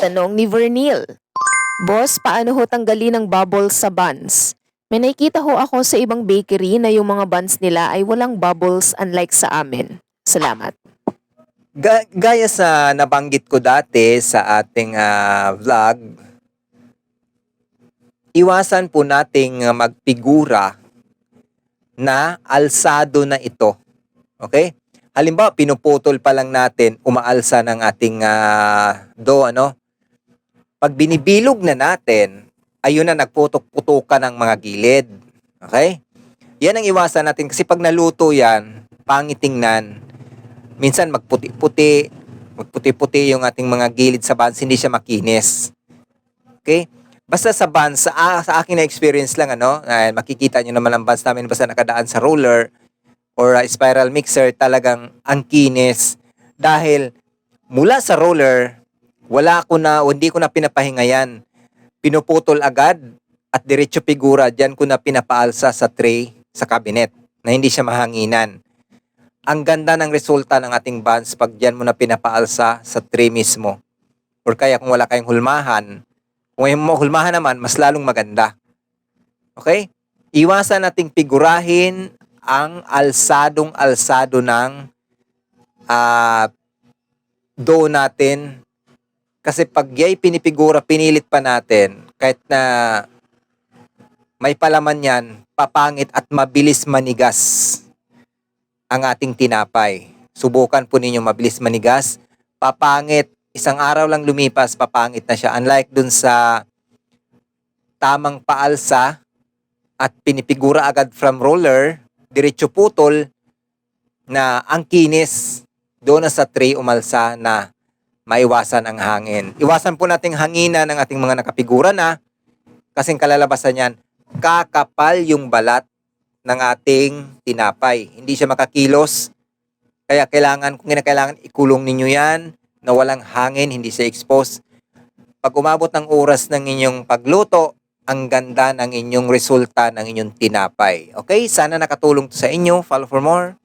Tanong ni Vernil. Boss, paano ho tanggalin ang bubbles sa buns? May nakikita ho ako sa ibang bakery na yung mga buns nila ay walang bubbles unlike sa amin. Salamat. Ga- gaya sa nabanggit ko dati sa ating ah, vlog, iwasan po nating ah, magpigura na alsado na ito. Okay? Halimbawa, pinuputol pa lang natin, umaalsa ng ating ah, do, ano? Pag binibilog na natin, ayun na nagputok-putukan ng mga gilid. Okay? Yan ang iwasan natin kasi pag naluto yan, pangitingnan, minsan magputi-puti, magputi-puti yung ating mga gilid sa buns, hindi siya makinis. Okay? Basta sa buns, sa, sa akin na experience lang, ano, ay, makikita nyo naman ang buns namin basta nakadaan sa roller or ah, spiral mixer, talagang ang kinis. Dahil mula sa roller, wala ko na, o hindi ko na pinapahinga yan. Pinuputol agad at diretso figura, dyan ko na pinapaalsa sa tray sa cabinet na hindi siya mahanginan ang ganda ng resulta ng ating buns pag diyan mo na pinapaalsa sa tray mismo. Or kaya kung wala kayong hulmahan, kung mo hulmahan naman, mas lalong maganda. Okay? Iwasan nating figurahin ang alsadong alsado ng ah dough natin. Kasi pag yay pinipigura, pinilit pa natin, kahit na may palaman yan, papangit at mabilis manigas ang ating tinapay. Subukan po ninyo mabilis manigas. Papangit. Isang araw lang lumipas, papangit na siya. Unlike dun sa tamang paalsa at pinipigura agad from roller, diretso putol na ang kinis doon na sa tray umalsa na maiwasan ang hangin. Iwasan po nating hangina ng ating mga nakapigura na kasing kalalabasan niyan, kakapal yung balat ng ating tinapay. Hindi siya makakilos. Kaya kailangan, kung kinakailangan, ikulong ninyo yan na walang hangin, hindi siya exposed. Pag umabot ng oras ng inyong pagluto, ang ganda ng inyong resulta ng inyong tinapay. Okay? Sana nakatulong to sa inyo. Follow for more.